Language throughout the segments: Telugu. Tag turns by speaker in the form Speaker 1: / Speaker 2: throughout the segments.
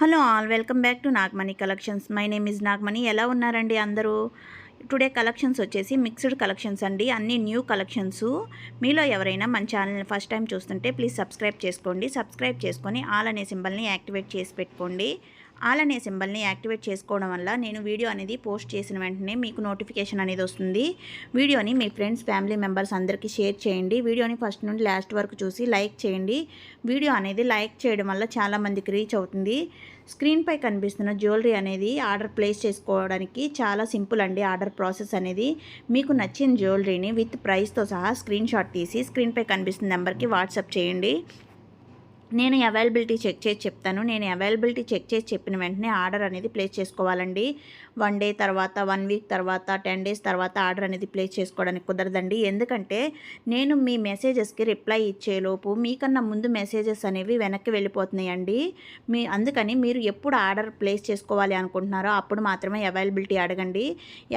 Speaker 1: Hello all welcome back to Nagamani collections. My name is Nagamani. ఎలా ఉన్నారండి అందరూ? టుడే కలెక్షన్స్ వచ్చేసి మిక్స్డ్ కలెక్షన్స్ అండి. అన్ని న్యూ కలెక్షన్స్. మీలో ఎవరైనా మన ఛానల్ని ఫస్ట్ టైం చూస్తుంటే ప్లీజ్ సబ్స్క్రైబ్ చేసుకోండి. సబ్స్క్రైబ్ చేసుకొని ఆల్ అనే సింబల్ని యాక్టివేట్ చేసి పెట్టుకోండి. ఆల్ అనే సింబల్ని యాక్టివేట్ చేసుకోవడం వల్ల నేను వీడియో అనేది పోస్ట్ చేసిన వెంటనే మీకు నోటిఫికేషన్ అనేది వస్తుంది. వీడియోని మీ ఫ్రెండ్స్ ఫ్యామిలీ మెంబర్స్ అందరికీ షేర్ చేయండి. వీడియోని ఫస్ట్ నుండి లాస్ట్ వరకు చూసి లైక్ చేయండి. వీడియో అనేది లైక్ చేయడం వల్ల చాలామందికి రీచ్ అవుతుంది. స్క్రీన్పై కనిపిస్తున్న జ్యువెలరీ అనేది ఆర్డర్ ప్లేస్ చేసుకోవడానికి చాలా సింపుల్ అండి ఆర్డర్ ప్రాసెస్ అనేది. మీకు నచ్చిన జ్యువెలరీని విత్ ప్రైస్తో సహా స్క్రీన్ షాట్ తీసి స్క్రీన్పై కనిపిస్తున్న నెంబర్కి వాట్సాప్ చేయండి. నేను అవైలబిలిటీ చెక్ చేసి చెప్తాను. నేను అవైలబిలిటీ చెక్ చేసి చెప్పిన వెంటనే ఆర్డర్ అనేది ప్లేస్ చేసుకోవాలండి. వన్ డే తర్వాత వన్ వీక్ తర్వాత టెన్ డేస్ తర్వాత ఆర్డర్ అనేది ప్లేస్ చేసుకోవడానికి కుదరదండి. ఎందుకంటే నేను మీ మెసేజెస్కి రిప్లై ఇచ్చేలోపు మీకన్నా ముందు మెసేజెస్ అనేవి వెనక్కి వెళ్ళిపోతున్నాయండి. మీ అందుకని మీరు ఎప్పుడు ఆర్డర్ ప్లేస్ చేసుకోవాలి అనుకుంటున్నారో అప్పుడు మాత్రమే అవైలబిలిటీ అడగండి.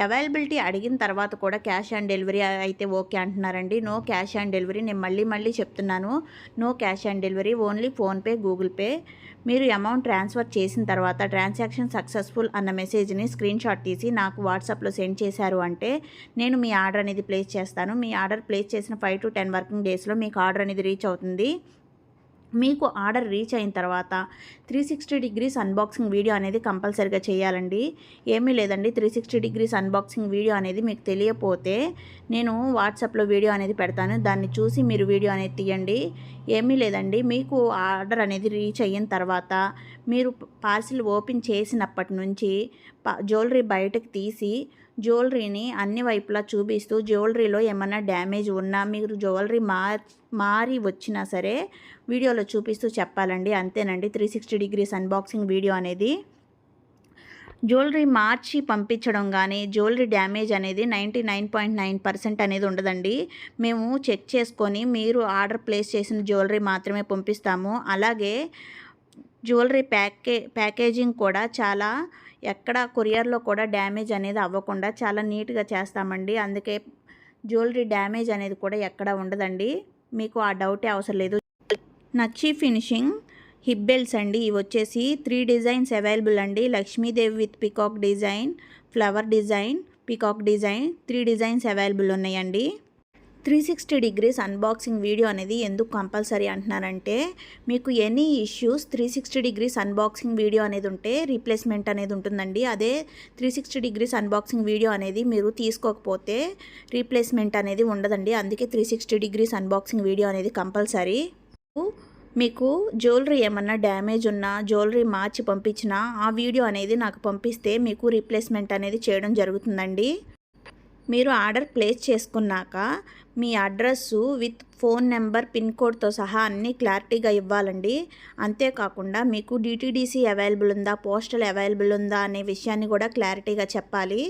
Speaker 1: అవైలబిలిటీ అడిగిన తర్వాత కూడా క్యాష్ ఆన్ డెలివరీ అయితే ఓకే అంటున్నారండి. నో క్యాష్ ఆన్ డెలివరీ నేను మళ్ళీ మళ్ళీ చెప్తున్నాను. No cash on delivery only PhonePe Google Pay. మీరు అమౌంట్ ట్రాన్స్ఫర్ చేసిన తర్వాత ట్రాన్సాక్షన్ సక్సెస్ఫుల్ అన్న మెసేజ్ని స్క్రీన్ షాట్ తీసి నాకు వాట్సాప్లో సెండ్ చేశారు అంటే నేను మీ ఆర్డర్ అనేది ప్లేస్ చేస్తాను. మీ ఆర్డర్ ప్లేస్ చేసిన ఫైవ్ టు టెన్ వర్కింగ్ డేస్లో మీకు ఆర్డర్ అనేది రీచ్ అవుతుంది. మీకు ఆర్డర్ రీచ్ అయిన తర్వాత three sixty degrees unboxing video అనేది కంపల్సరిగా చేయాలండి. ఏమీ లేదండి. Three sixty degrees unboxing video అనేది మీకు తెలియపోతే నేను వాట్సాప్లో వీడియో అనేది పెడతాను. దాన్ని చూసి మీరు వీడియో అనేది తీయండి. ఏమీ లేదండి. మీకు ఆర్డర్ అనేది రీచ్ అయిన తర్వాత మీరు పార్సిల్ ఓపెన్ చేసినప్పటి నుంచి జ్యువెలరీ బయటకు తీసి జ్యువెలరీని అన్ని వైపులా చూపిస్తూ జ్యువెలరీలో ఏమైనా డ్యామేజ్ ఉన్నా మీరు జ్యువెలరీ మార్ మారి వచ్చినా సరే వీడియోలో చూపిస్తూ చెప్పాలండి. అంతేనండి. Three sixty degrees unboxing video అనేది. జ్యువెలరీ మార్చి పంపించడం కానీ జ్యువెలరీ డ్యామేజ్ అనేది ninety nine point nine percent అనేది ఉండదండి. మేము చెక్ చేసుకొని మీరు ఆర్డర్ ప్లేస్ చేసిన జ్యువెలరీ మాత్రమే పంపిస్తాము. అలాగే జ్యువెలరీ ప్యాకే ప్యాకేజింగ్ కూడా చాలా ఎక్కడ కొరియర్లో కూడా డ్యామేజ్ అనేది అవ్వకుండా చాలా నీట్గా చేస్తామండి. అందుకే జ్యువెలరీ డ్యామేజ్ అనేది కూడా ఎక్కడ ఉండదండి. మీకు ఆ డౌటే అవసరం లేదు. నచ్చి ఫినిషింగ్ హిబ్బెల్స్ అండి. ఇవి వచ్చేసి త్రీ డిజైన్స్ అవైలబుల్ అండి. Lakshmidevi with peacock design flower design peacock design three designs available ఉన్నాయండి. Three sixty degrees unboxing video అనేది ఎందుకు కంపల్సరీ అంటున్నారంటే మీకు any issues three sixty degrees unboxing video అనేది ఉంటే రీప్లేస్మెంట్ అనేది ఉంటుందండి. అదే three sixty degrees unboxing video అనేది మీరు తీసుకోకపోతే రీప్లేస్మెంట్ అనేది ఉండదండి. అందుకే three sixty degrees unboxing video అనేది కంపల్సరీ. మీకు జ్యువెలరీ ఏమన్నా డ్యామేజ్ ఉన్నా జ్యువెలరీ మార్చి పంపించినా ఆ వీడియో అనేది నాకు పంపిస్తే మీకు రీప్లేస్మెంట్ అనేది చేయడం జరుగుతుందండి. మీరు ఆర్డర్ ప్లేస్ చేసుకున్నాక మీ address with phone number pin కోడ్తో సహా అన్నీ క్లారిటీగా ఇవ్వాలండి. అంతేకాకుండా మీకు డిటీడీసీ అవైలబుల్ ఉందా పోస్టల్ అవైలబుల్ ఉందా అనే విషయాన్ని కూడా క్లారిటీగా చెప్పాలి.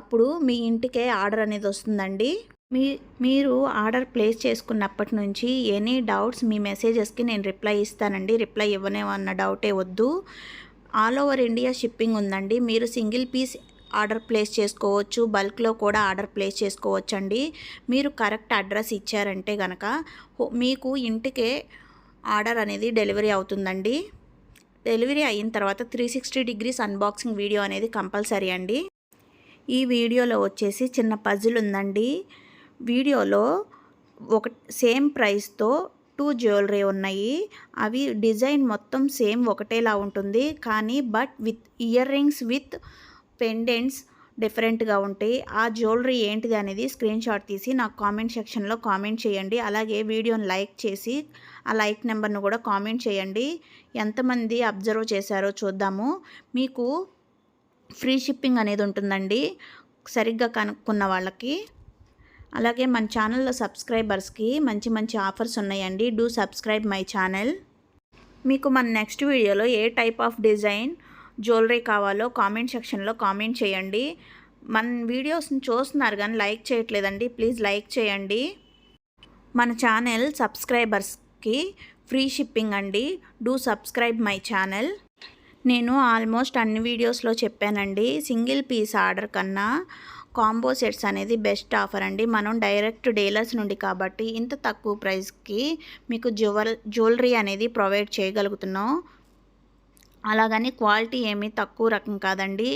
Speaker 1: అప్పుడు మీ ఇంటికే ఆర్డర్ అనేది వస్తుందండి. మీ మీరు ఆర్డర్ ప్లేస్ చేసుకున్నప్పటి నుంచి ఎనీ డౌట్స్ మీ మెసేజెస్కి నేను రిప్లై ఇస్తానండి. రిప్లై ఇవ్వనేమన్న డౌటే వద్దు. ఆల్ ఓవర్ ఇండియా షిప్పింగ్ ఉందండి. మీరు సింగిల్ పీస్ ఆర్డర్ ప్లేస్ చేసుకోవచ్చు బల్క్లో కూడా ఆర్డర్ ప్లేస్ చేసుకోవచ్చు అండి మీరు కరెక్ట్ అడ్రస్ ఇచ్చారంటే కనుక మీకు ఇంటికే ఆర్డర్ అనేది డెలివరీ అవుతుందండి. డెలివరీ అయిన తర్వాత three sixty degrees unboxing video అనేది కంపల్సరీ అండి. ఈ వీడియోలో వచ్చేసి చిన్న పజిల్ ఉందండి. వీడియోలో ఒక సేమ్ ప్రైస్తో టూ జ్యువెలరీ ఉన్నాయి. అవి డిజైన్ మొత్తం సేమ్ ఒకటేలా ఉంటుంది. కానీ but with earrings with pendants డిఫరెంట్గా ఉంటాయి. ఆ జ్యువెలరీ ఏంటిది అనేది స్క్రీన్ షాట్ తీసి నాకు కామెంట్ సెక్షన్లో కామెంట్ చేయండి. అలాగే వీడియోని లైక్ చేసి ఆ లైక్ నెంబర్ను కూడా కామెంట్ చేయండి. ఎంతమంది అబ్జర్వ్ చేశారో చూద్దాము. మీకు ఫ్రీ షిప్పింగ్ అనేది ఉంటుందండి సరిగ్గా కనుక్కున్న వాళ్ళకి. అలాగే మన ఛానల్లో సబ్స్క్రైబర్స్కి మంచి మంచి ఆఫర్స్ ఉన్నాయండి. Do subscribe my channel. మీకు మన నెక్స్ట్ వీడియోలో ఏ టైప్ ఆఫ్ డిజైన్ జ్యువెలరీ కావాలో కామెంట్ సెక్షన్లో కామెంట్ చేయండి. మన వీడియోస్ని చూస్తున్నారు కానీ లైక్ చేయట్లేదండి. ప్లీజ్ లైక్ చేయండి. మన ఛానల్ సబ్స్క్రైబర్స్కి ఫ్రీ షిప్పింగ్ అండి. Do subscribe my channel. నేను ఆల్మోస్ట్ అన్ని వీడియోస్లో చెప్పానండి. సింగిల్ పీస్ ఆర్డర్ కన్నా కాంబో సెట్స్ అనేది బెస్ట్ ఆఫర్ అండి. మనం డైరెక్ట్ డీలర్స్ నుండి కాబట్టి ఇంత తక్కువ ప్రైస్కి మీకు జ్యువెల్ జ్యువెలరీ అనేది ప్రొవైడ్ చేయగలుగుతున్నాం. అలాగని క్వాలిటీ ఏమీ తక్కువ రకం కాదండి.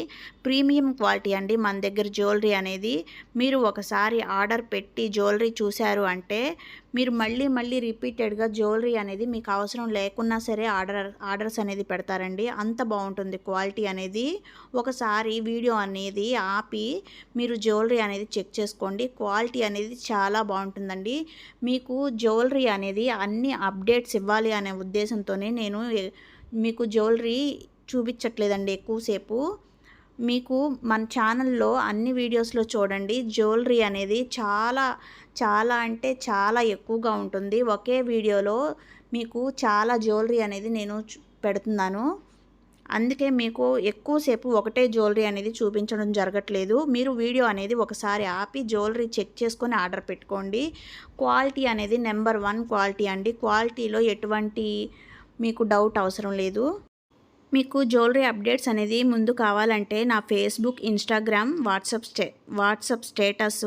Speaker 1: ప్రీమియం క్వాలిటీ అండి. మన దగ్గర జ్యువెలరీ అనేది మీరు ఒకసారి ఆర్డర్ పెట్టి జ్యువెలరీ చూశారు అంటే మీరు మళ్ళీ మళ్ళీ రిపీటెడ్గా జ్యువెలరీ అనేది మీకు అవసరం లేకున్నా సరే ఆర్డర్ ఆర్డర్స్ అనేది పెడతారండి. అంత బాగుంటుంది క్వాలిటీ అనేది. ఒకసారి వీడియో అనేది ఆపి మీరు జ్యువెలరీ అనేది చెక్ చేసుకోండి. క్వాలిటీ అనేది చాలా బాగుంటుందండి. మీకు జ్యువెలరీ అనేది అన్ని అప్డేట్స్ ఇవ్వాలి అనే ఉద్దేశంతోనే నేను మీకు జ్యువెలరీ చూపించట్లేదండి ఎక్కువసేపు. మీకు మన ఛానల్లో అన్ని వీడియోస్లో చూడండి. జ్యువెలరీ అనేది చాలా చాలా అంటే చాలా ఎక్కువగా ఉంటుంది. ఒకే వీడియోలో మీకు చాలా జ్యువెలరీ అనేది నేను పెడుతున్నాను. అందుకే మీకు ఎక్కువసేపు ఒకటే జ్యువెలరీ అనేది చూపించడం జరగట్లేదు. మీరు వీడియో అనేది ఒకసారి ఆపి జ్యువెలరీ చెక్ చేసుకొని ఆర్డర్ పెట్టుకోండి. క్వాలిటీ అనేది నెంబర్ వన్ క్వాలిటీ అండి. క్వాలిటీలో ఎటువంటి మీకు డౌట్ అవసరం లేదు. మీకు జ్యువెలరీ అప్డేట్స్ అనేది ముందు కావాలంటే నా Facebook Instagram WhatsApp stay WhatsApp status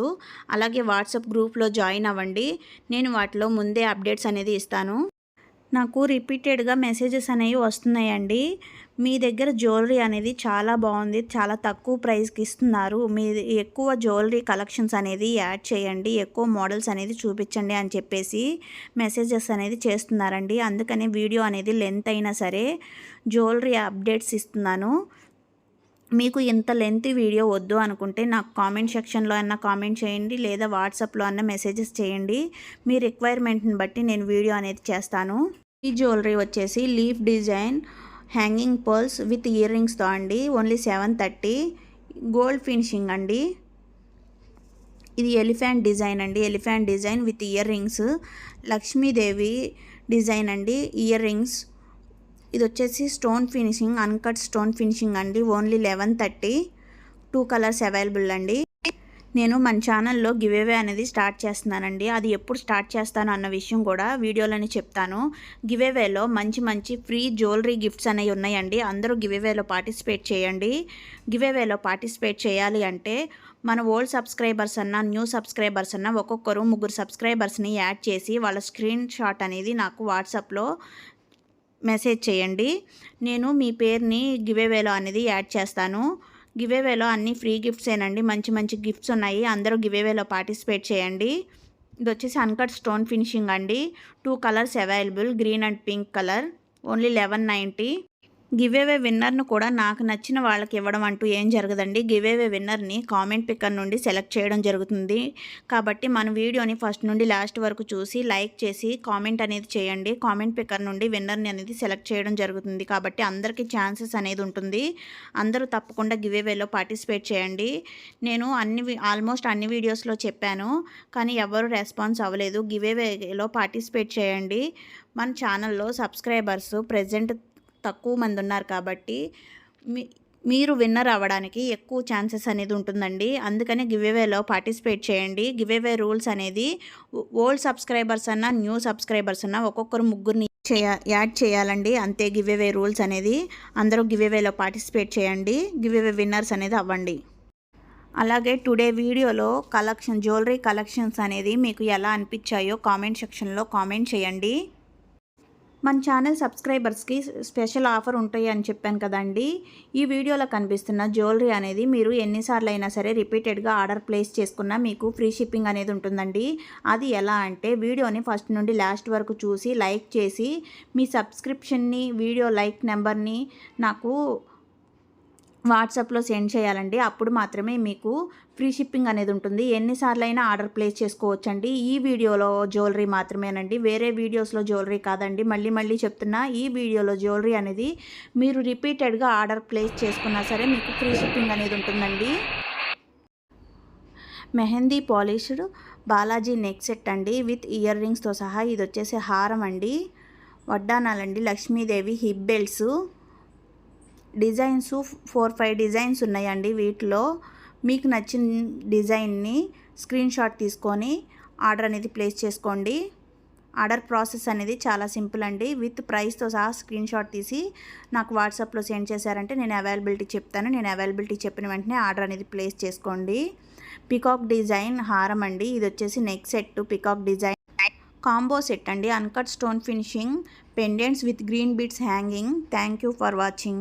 Speaker 1: అలాగే వాట్సాప్ గ్రూప్లో జాయిన్ అవ్వండి. నేను వాటిలో ముందే అప్డేట్స్ అనేది ఇస్తాను. నాకు రిపీటెడ్గా మెసేజెస్ అనేవి వస్తున్నాయండి. మీ దగ్గర జ్యువెలరీ అనేది చాలా బాగుంది. చాలా తక్కువ ప్రైస్కి ఇస్తున్నారు. మీ ఎక్కువ జ్యువెలరీ కలెక్షన్స్ అనేది యాడ్ చేయండి. ఎక్కువ మోడల్స్ అనేది చూపించండి అని చెప్పేసి మెసేజెస్ అనేది చేస్తున్నారండి. అందుకని వీడియో అనేది లెంత్ అయినా సరే జ్యువెలరీ అప్డేట్స్ ఇస్తున్నాను. మీకు ఇంత లెంత్ వీడియో వద్దు అనుకుంటే నాకు కామెంట్ సెక్షన్లో అన్న కామెంట్ చేయండి. లేదా వాట్సాప్లో అన్న మెసేజెస్ చేయండి. మీ రిక్వైర్మెంట్ని బట్టి నేను వీడియో అనేది చేస్తాను. ఈ జ్యువెలరీ వచ్చేసి leaf design hanging pearls with year రింగ్స్తో అండి. Only seven thirty gold finishing అండి. ఇది ఎలిఫెంట్ డిజైన్ అండి. Elephant design with earrings Lakshmidevi design అండి. ఇయర్ రింగ్స్ ఇది వచ్చేసి stone finishing uncut stone finishing అండి. Only eleven thirty two colours available అండి. నేను మన ఛానల్లో గివేవే అనేది స్టార్ట్ చేస్తున్నానండి. అది ఎప్పుడు స్టార్ట్ చేస్తాను అన్న విషయం కూడా వీడియోలోనే చెప్తాను. గివేవేలో మంచి మంచి ఫ్రీ జ్యువెలరీ గిఫ్ట్స్ అనేవి ఉన్నాయండి. అందరూ గివేవేలో పార్టిసిపేట్ చేయండి. గివేవేలో పార్టిసిపేట్ చేయాలి అంటే మన ఓల్డ్ సబ్స్క్రైబర్స్ అన్న న్యూ సబ్స్క్రైబర్స్ అన్న ఒక్కొక్కరు ముగ్గురు సబ్స్క్రైబర్స్ని యాడ్ చేసి వాళ్ళ స్క్రీన్ షాట్ అనేది నాకు వాట్సాప్లో మెసేజ్ చేయండి. నేను మీ పేరుని గివేవేలో అనేది యాడ్ చేస్తాను. గివేవేలో అన్ని ఫ్రీ గిఫ్ట్సేనండి. మంచి మంచి గిఫ్ట్స్ ఉన్నాయి అందరూ గివేవేలో పార్టిసిపేట్ చేయండి. ఇది వచ్చేసి అన్కట్ స్టోన్ ఫినిషింగ్ అండి two colours available. Green and pink colour. Only eleven ninety. Giveaway విన్నర్ను కూడా నాకు నచ్చిన వాళ్ళకి ఇవ్వడం అంటూ ఏం జరగదండి. గివేవే విన్నర్ని కామెంట్ పిక్కర్ నుండి సెలెక్ట్ చేయడం జరుగుతుంది. కాబట్టి మన వీడియోని ఫస్ట్ నుండి లాస్ట్ వరకు చూసి లైక్ చేసి కామెంట్ అనేది చేయండి. కామెంట్ పిక్కర్ నుండి విన్నర్ని అనేది సెలెక్ట్ చేయడం జరుగుతుంది. కాబట్టి అందరికీ ఛాన్సెస్ అనేది ఉంటుంది. అందరూ తప్పకుండా గివేవేలో పార్టిసిపేట్ చేయండి. నేను అన్ని ఆల్మోస్ట్ అన్ని వీడియోస్లో చెప్పాను. కానీ ఎవరు రెస్పాన్స్ అవ్వలేదు. గివేవేలో పార్టిసిపేట్ చేయండి. మన ఛానల్లో సబ్స్క్రైబర్స్ ప్రజెంట్ తక్కువ మంది ఉన్నారు కాబట్టి మీ మీరు విన్నర్ అవ్వడానికి ఎక్కువ ఛాన్సెస్ అనేది ఉంటుందండి. అందుకని గివేవేలో పార్టిసిపేట్ చేయండి. గివేవే రూల్స్ అనేది ఓల్డ్ సబ్స్క్రైబర్స్ అన్నా న్యూ సబ్స్క్రైబర్స్ అన్నా ఒక్కొక్కరు ముగ్గురిని చేయ యాడ్ చేయాలండి. అంతే గివేవే రూల్స్ అనేది అందరూ గివేవేలో పార్టిసిపేట్ చేయండి. గివేవే విన్నర్స్ అనేది అవ్వండి. అలాగే టుడే వీడియోలో కలెక్షన్ జ్యువెలరీ కలెక్షన్స్ అనేది మీకు ఎలా అనిపించాయో కామెంట్ సెక్షన్లో కామెంట్ చేయండి. మన ఛానల్ సబ్స్క్రైబర్స్కి స్పెషల్ ఆఫర్ ఉంటాయి అని చెప్పాను కదండి. ఈ వీడియోలో కనిపిస్తున్న జ్యువెలరీ అనేది మీరు ఎన్నిసార్లు అయినా సరే రిపీటెడ్గా ఆర్డర్ ప్లేస్ చేసుకున్నా మీకు ఫ్రీ షిప్పింగ్ అనేది ఉంటుందండి. అది ఎలా అంటే వీడియోని ఫస్ట్ నుండి లాస్ట్ వరకు చూసి లైక్ చేసి మీ సబ్స్క్రిప్షన్ని వీడియో లైక్ నెంబర్ని నాకు వాట్సాప్లో సెండ్ చేయాలండి. అప్పుడు మాత్రమే మీకు ఫ్రీ షిప్పింగ్ అనేది ఉంటుంది. ఎన్నిసార్లు అయినా ఆర్డర్ ప్లేస్ చేసుకోవచ్చండి. ఈ వీడియోలో జ్యువెలరీ మాత్రమేనండి. వేరే వీడియోస్లో జ్యువెలరీ కాదండి. మళ్ళీ మళ్ళీ చెప్తున్నా ఈ వీడియోలో జ్యువెలరీ అనేది మీరు రిపీటెడ్గా ఆర్డర్ ప్లేస్ చేసుకున్నా సరే మీకు ఫ్రీ షిప్పింగ్ అనేది ఉంటుందండి. Mehndi polished Balaji neck set అండి. విత్ ఇయర్ రింగ్స్తో సహా ఇది వచ్చేసి హారం అండి వడ్డానాలండి. Lakshmidevi hip belts. Designs four five designs ఉన్నాయండి వీటిలో. మీకు నచ్చిన డిజైన్ని స్క్రీన్ షాట్ తీసుకొని ఆర్డర్ అనేది ప్లేస్ చేసుకోండి. ఆర్డర్ ప్రాసెస్ అనేది చాలా సింపుల్ అండి. విత్ ప్రైస్తో సహా స్క్రీన్ షాట్ తీసి నాకు వాట్సాప్లో సెండ్ చేశారంటే నేను అవైలబిలిటీ చెప్తాను. నేను అవైలబిలిటీ చెప్పిన వెంటనే ఆర్డర్ అనేది ప్లేస్ చేసుకోండి. పికాక్ డిజైన్ హారం అండి. ఇది వచ్చేసి neck set peacock design. Combo set అండి. Uncut stone finishing pendants with green beads hanging. Thank you for watching.